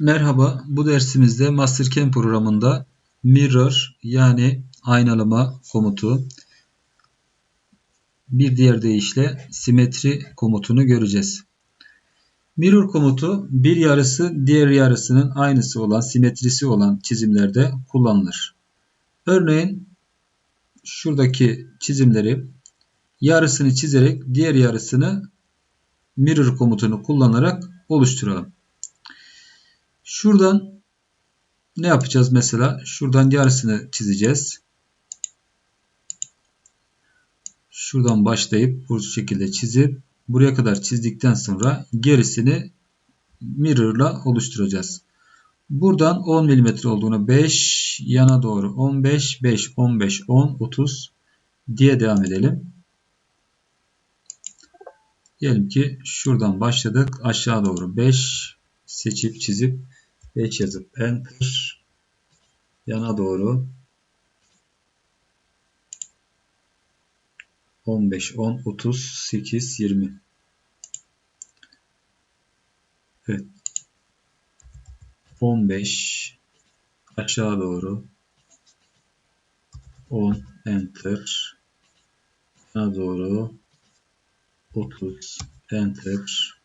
Merhaba, bu dersimizde Mastercam programında mirror yani aynalama komutu, bir diğer deyişle simetri komutunu göreceğiz. Mirror komutu bir yarısı diğer yarısının aynısı olan, simetrisi olan çizimlerde kullanılır. Örneğin şuradaki çizimleri yarısını çizerek diğer yarısını mirror komutunu kullanarak oluşturalım. Şuradan ne yapacağız mesela? Şuradan yarısını çizeceğiz. Şuradan başlayıp bu şekilde çizip buraya kadar çizdikten sonra gerisini mirror'la oluşturacağız. Buradan 10 mm olduğunu 5 yana doğru 15 5 15 10 30 diye devam edelim. Diyelim ki şuradan başladık aşağı doğru 5 seçip çizip 5 yazıp enter yana doğru 15 10 38 20 Evet. 15 aşağı doğru 10 enter yana doğru 30 enter.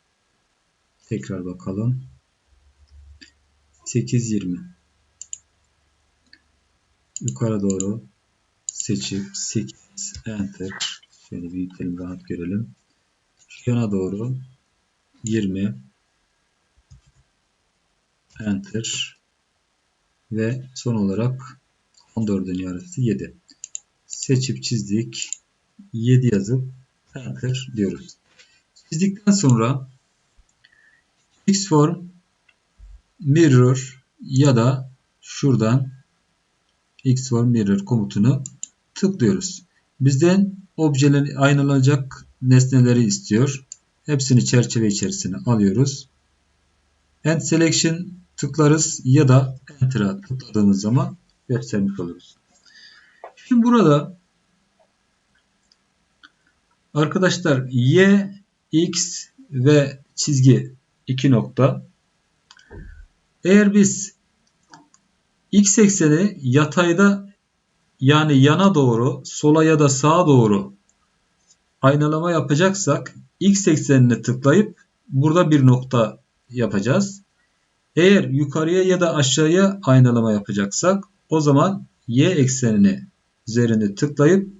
Tekrar bakalım 8.20 yukarı doğru seçip 8 enter. Şöyle büyütelim rahat görelim. Yana doğru 20 enter. Ve son olarak 14'ün yarısı 7 seçip çizdik 7 yazıp enter diyoruz. Çizdikten sonra x form mirror ya da şuradan xform mirror komutunu tıklıyoruz. Bizden objelerin aynalanacak nesneleri istiyor. Hepsini çerçeve içerisine alıyoruz. End selection tıklarız ya da enter'a tıkladığımız zaman göstermiş oluruz. Şimdi burada arkadaşlar y, x ve çizgi iki nokta eğer biz x ekseni yatayda yani yana doğru sola ya da sağa doğru aynalama yapacaksak x eksenine tıklayıp burada bir nokta yapacağız. Eğer yukarıya ya da aşağıya aynalama yapacaksak o zaman y eksenini üzerinde tıklayıp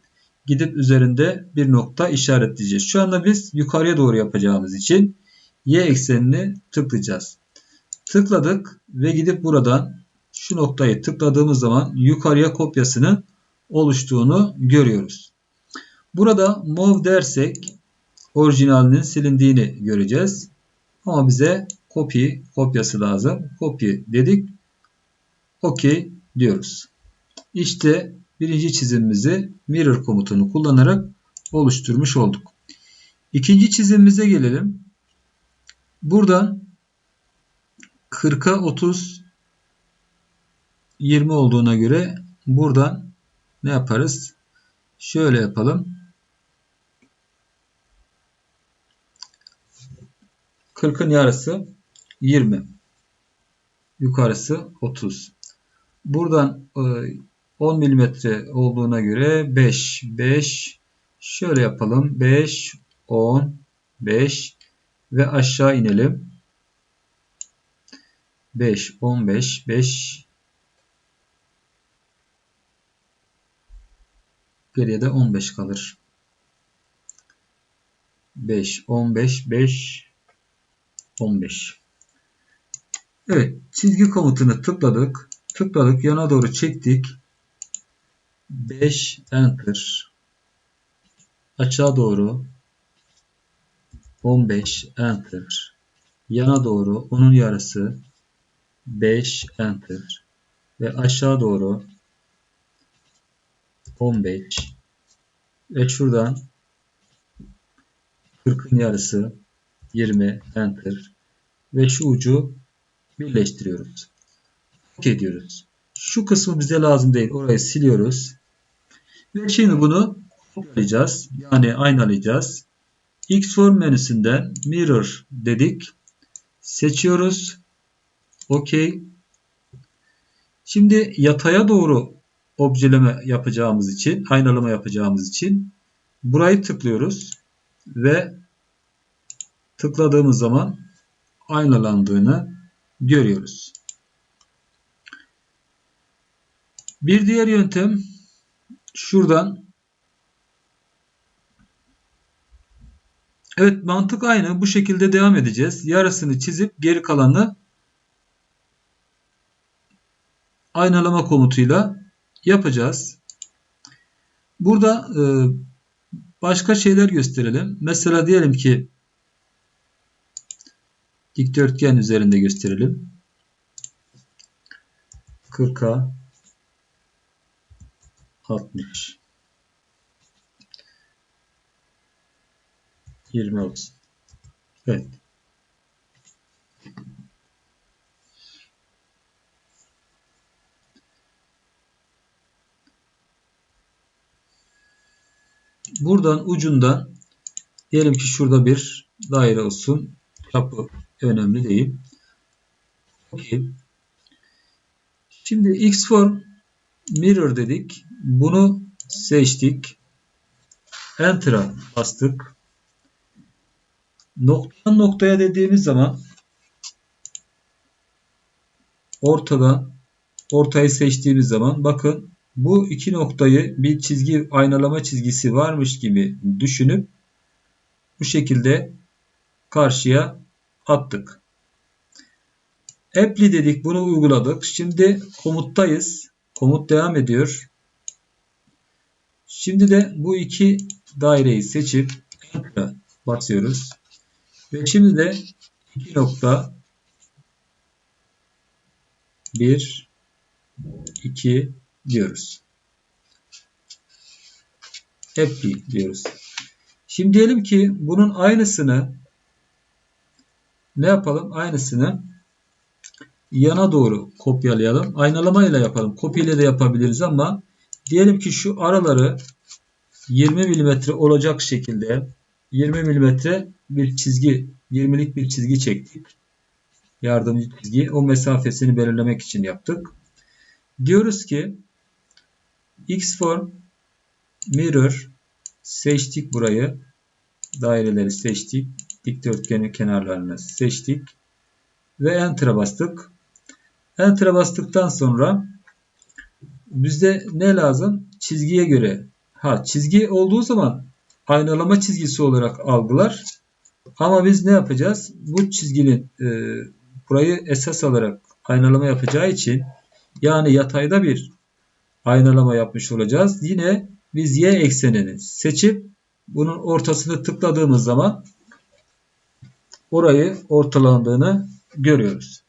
gidip üzerinde bir nokta işaretleyeceğiz. Şu anda biz yukarıya doğru yapacağımız için y eksenini tıklayacağız. Tıkladık ve gidip buradan şu noktayı tıkladığımız zaman yukarıya kopyasının oluştuğunu görüyoruz. Burada move dersek orijinalinin silindiğini göreceğiz. Ama bize copy kopyası lazım. Copy dedik. OK diyoruz. İşte birinci çizimimizi mirror komutunu kullanarak oluşturmuş olduk. İkinci çizimimize gelelim. Buradan 40'a 30 20 olduğuna göre buradan ne yaparız? Şöyle yapalım. 40'ın yarısı 20. Yukarısı 30. Buradan 10 mm olduğuna göre 5 5 şöyle yapalım. 5 10 5 ve aşağı inelim. 5, 15, 5 geriye de 15 kalır. 5, 15, 5, 15. Evet, çizgi komutunu tıkladık. Tıkladık, yana doğru çektik. 5 enter. Açığa doğru 15 enter. Yana doğru onun yarısı 5 enter ve aşağı doğru 15 ve şuradan 40'ın yarısı 20 enter ve şu ucu birleştiriyoruz. OK diyoruz. Şu kısmı bize lazım değil. Orayı siliyoruz. Ve şimdi bunu kopyalayacağız. Yani aynalayacağız. Xform menüsünden Mirror dedik. Seçiyoruz. Okey. Şimdi yataya doğru objeleme yapacağımız için, aynalama yapacağımız için burayı tıklıyoruz ve tıkladığımız zaman aynalandığını görüyoruz. Bir diğer yöntem şuradan Evet mantık aynı. Bu şekilde devam edeceğiz. Yarısını çizip geri kalanı aynalama komutuyla yapacağız. Burada e, başka şeyler gösterelim. Mesela diyelim ki dikdörtgen üzerinde gösterelim. 40'a 60 20 olsun. Evet. Buradan ucundan diyelim ki şurada bir daire olsun. Çapı önemli değil. Okay. Şimdi X form mirror dedik. Bunu seçtik. Enter'a bastık. Noktadan noktaya dediğimiz zaman ortadan ortayı seçtiğimiz zaman bakın bu iki noktayı bir çizgi aynalama çizgisi varmış gibi düşünüp bu şekilde karşıya attık. Apply dedik bunu uyguladık. Şimdi komuttayız. Komut devam ediyor. Şimdi de bu iki daireyi seçip Enter'a basıyoruz. Ve şimdi de 2 nokta 1 2 diyoruz. Happy diyoruz. Şimdi diyelim ki bunun aynısını ne yapalım? Aynısını yana doğru kopyalayalım. Aynalama ile yapalım. Kopya ile de yapabiliriz ama diyelim ki şu araları 20 mm olacak şekilde 20 mm bir çizgi, 20'lik bir çizgi çektik. Yardımcı çizgi. O mesafesini belirlemek için yaptık. Diyoruz ki X form mirror seçtik burayı. Daireleri seçtik. Dikdörtgenin kenarlarını seçtik. Ve Enter'a bastık. Enter'a bastıktan sonra bizde ne lazım? Çizgiye göre. Ha çizgi olduğu zaman aynalama çizgisi olarak algılar. Ama biz ne yapacağız? Bu çizginin e, burayı esas alarak aynalama yapacağı için yani yatayda bir aynalama yapmış olacağız. Yine biz y eksenini seçip bunun ortasını tıkladığımız zaman orayı ortalandığını görüyoruz.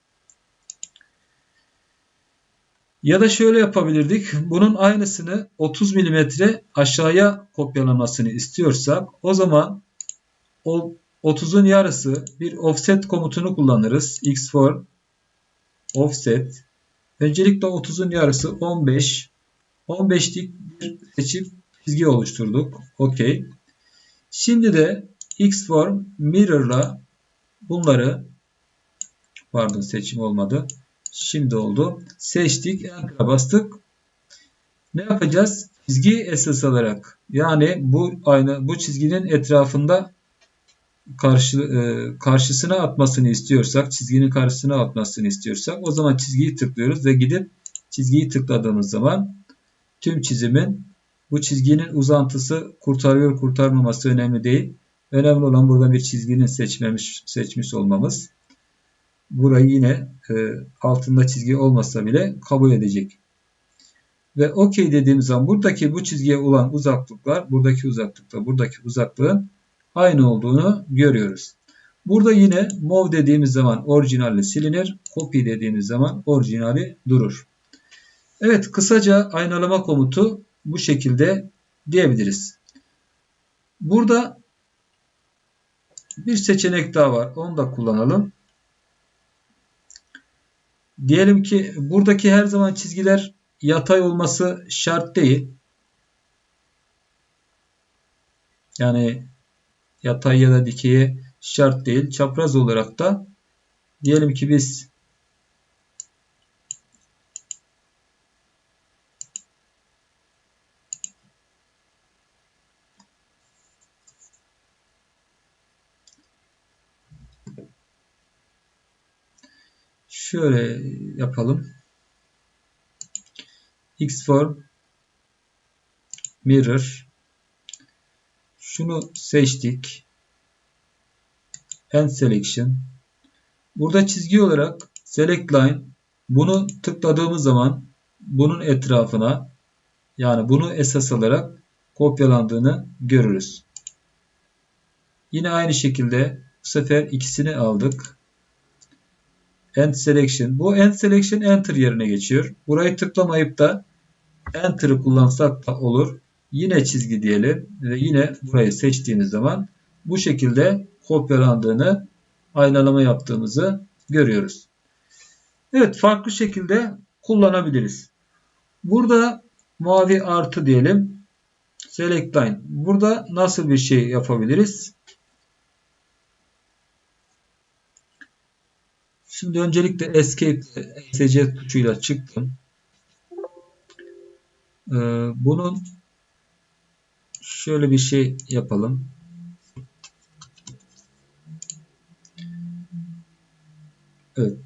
Ya da şöyle yapabilirdik. Bunun aynısını 30 mm aşağıya kopyalamasını istiyorsak o zaman o 30'un yarısı bir offset komutunu kullanırız. x for offset. Öncelikle 30'un yarısı 15. 15'lik bir seçip çizgi oluşturduk. OK. Şimdi de x form mirror'la bunları pardon seçim olmadı. Şimdi oldu. Seçtik. Enter'a bastık. Ne yapacağız? Çizgi esas alarak yani bu aynı bu çizginin etrafında karşı e, karşısına atmasını istiyorsak, çizginin karşısına atmasını istiyorsak o zaman çizgiyi tıklıyoruz ve gidip çizgiyi tıkladığımız zaman tüm çizimin bu çizginin uzantısı kurtarıyor kurtarmaması önemli değil. Önemli olan burada bir çizginin seçmemiş seçmiş olmamız burayı yine e, altında çizgi olmasa bile kabul edecek. Ve OK dediğimiz zaman buradaki bu çizgiye olan uzaklıklar buradaki uzaklıkta buradaki uzaklığın aynı olduğunu görüyoruz. Burada yine move dediğimiz zaman orijinali silinir. Copy dediğimiz zaman orijinali durur. Evet kısaca aynalama komutu bu şekilde diyebiliriz. Burada bir seçenek daha var. Onu da kullanalım. Diyelim ki buradaki her zaman çizgiler yatay olması şart değil. Yani yatay ya da dikeye şart değil. Çapraz olarak da diyelim ki biz Şöyle yapalım. Xform mirror şunu seçtik. End selection. Burada çizgi olarak select line bunu tıkladığımız zaman bunun etrafına yani bunu esas alarak kopyalandığını görürüz. Yine aynı şekilde bu sefer ikisini aldık. End selection. Bu end selection enter yerine geçiyor. Burayı tıklamayıp da enter'ı kullansak da olur. Yine çizgi diyelim ve yine burayı seçtiğimiz zaman bu şekilde kopyalandığını aynalama yaptığımızı görüyoruz. Evet farklı şekilde kullanabiliriz. Burada mavi artı diyelim. Select line. Burada nasıl bir şey yapabiliriz? Şimdi öncelikle Escape ESC tuşuyla çıktım. Ee, bunun şöyle bir şey yapalım. Evet.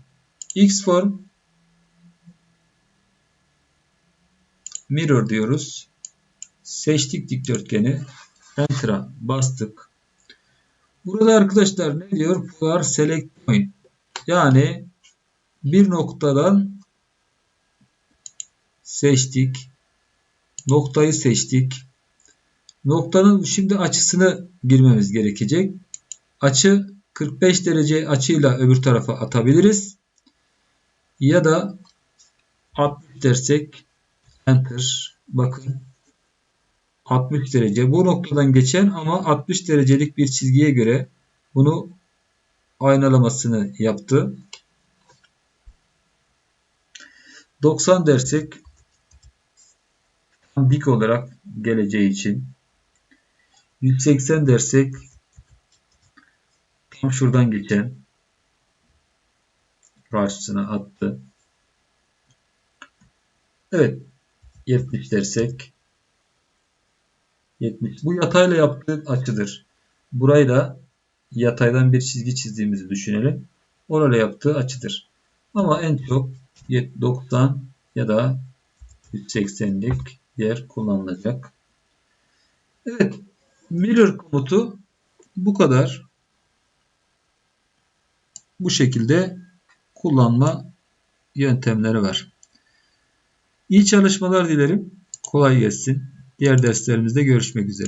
Xform mirror diyoruz. Seçtik dikdörtgeni. Enter'a bastık. Burada arkadaşlar ne diyor? Polar select point. Yani bir noktadan seçtik. Noktayı seçtik. Noktanın şimdi açısını girmemiz gerekecek. Açı 45 derece açıyla öbür tarafa atabiliriz. Ya da 60 dersek enter bakın 60 derece bu noktadan geçen ama 60 derecelik bir çizgiye göre bunu aynalamasını yaptı. 90 dersek dik olarak geleceği için 180 dersek tam şuradan geçen karşısına attı. Evet 70 dersek 70. Bu yatayla yaptığı açıdır. Burayı da yataydan bir çizgi çizdiğimizi düşünelim. Orayla yaptığı açıdır. Ama en çok 90 ya da 180'lik yer kullanılacak. Evet. Mirror komutu bu kadar. Bu şekilde kullanma yöntemleri var. İyi çalışmalar dilerim. Kolay gelsin. Diğer derslerimizde görüşmek üzere.